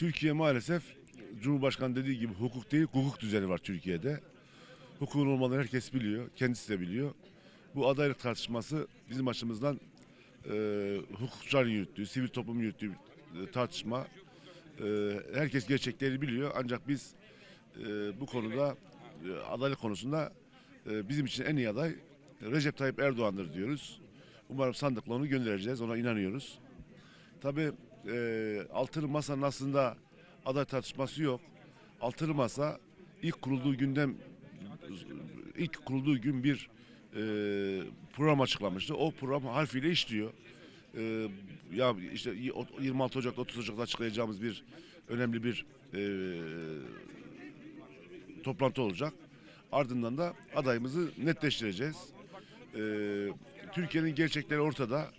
Türkiye maalesef Cumhurbaşkanı dediği gibi hukuk değil, hukuk düzeni var Türkiye'de. Hukukun olmadığını herkes biliyor, kendisi de biliyor. Bu adaylık tartışması bizim açımızdan e, hukukçuların yürüttüğü, sivil toplum yürüttüğü e, tartışma. E, herkes gerçekleri biliyor ancak biz e, bu konuda e, adaylık konusunda e, bizim için en iyi aday Recep Tayyip Erdoğan'dır diyoruz. Umarım sandıkla onu göndereceğiz, ona inanıyoruz. Tabii e, altılı masanın aslında aday tartışması yok. Altılı masa ilk kurulduğu günden ilk kurulduğu gün bir e, program açıklamıştı. O program harfiyle işliyor. E, ya işte 26 Ocak'ta 30 Ocak'ta açıklayacağımız bir önemli bir e, toplantı olacak. Ardından da adayımızı netleştireceğiz. E, Türkiye'nin gerçekleri ortada.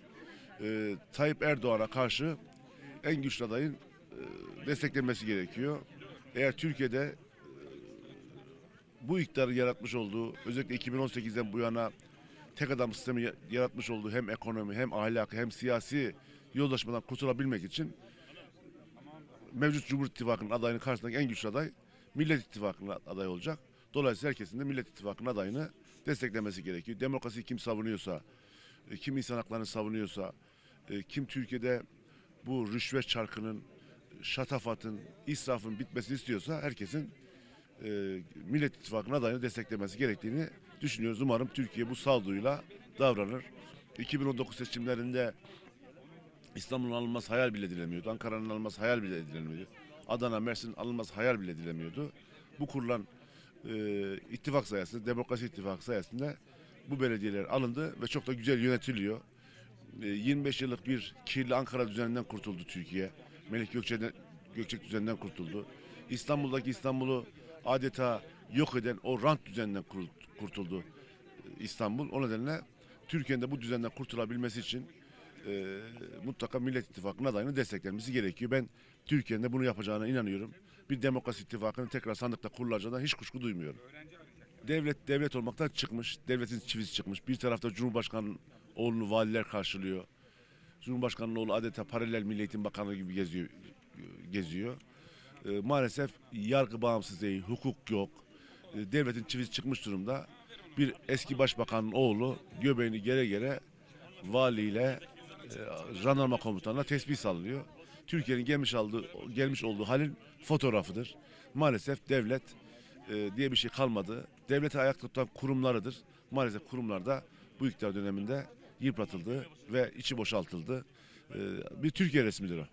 E, Tayyip Erdoğan'a karşı en güçlü adayın e, desteklenmesi gerekiyor. Eğer Türkiye'de e, bu iktidarın yaratmış olduğu özellikle 2018'den bu yana tek adam sistemi ya- yaratmış olduğu hem ekonomi hem ahlak hem siyasi yozlaşmadan kurtulabilmek için mevcut Cumhur İttifakı'nın adayının karşısındaki en güçlü aday Millet İttifakı'nın aday olacak. Dolayısıyla herkesin de Millet İttifakı'nın adayını desteklemesi gerekiyor. Demokrasiyi kim savunuyorsa, e, kim insan haklarını savunuyorsa, e, kim Türkiye'de bu rüşvet çarkının, şatafatın, israfın bitmesini istiyorsa herkesin e, Millet İttifakı'nın adayını desteklemesi gerektiğini düşünüyoruz. Umarım Türkiye bu sağduyuyla davranır. 2019 seçimlerinde İstanbul'un alınması hayal bile edilemiyordu. Ankara'nın alınması hayal bile edilemiyordu. Adana, Mersin alınması hayal bile edilemiyordu. Bu kurulan e, ittifak sayesinde, demokrasi ittifakı sayesinde bu belediyeler alındı ve çok da güzel yönetiliyor. E, 25 yıllık bir kirli Ankara düzeninden kurtuldu Türkiye. Melik Gökçe'den, Gökçek düzeninden kurtuldu. İstanbul'daki İstanbul'u adeta yok eden o rant düzeninden kur- kurtuldu e, İstanbul. O nedenle Türkiye'nin de bu düzenden kurtulabilmesi için e, mutlaka Millet İttifakı'nın adayını desteklenmesi gerekiyor. Ben Türkiye'nin de bunu yapacağına inanıyorum. Bir demokrasi ittifakının tekrar sandıkta kurulacağına hiç kuşku duymuyorum. Devlet devlet olmaktan çıkmış, devletin çivisi çıkmış. Bir tarafta Cumhurbaşkanı'nın oğlunu valiler karşılıyor. Cumhurbaşkanı'nın oğlu adeta paralel Milli Eğitim Bakanlığı gibi geziyor. geziyor. E, maalesef yargı bağımsız değil, hukuk yok. E, devletin çivisi çıkmış durumda. Bir eski başbakanın oğlu göbeğini gere gere valiyle e, jandarma komutanına tesbih sallıyor. Türkiye'nin gelmiş aldığı gelmiş olduğu halin fotoğrafıdır. Maalesef devlet e, diye bir şey kalmadı. Devleti ayakta tutan kurumlarıdır. Maalesef kurumlarda bu iktidar döneminde yıpratıldı ve içi boşaltıldı. E, bir Türkiye resmidir o.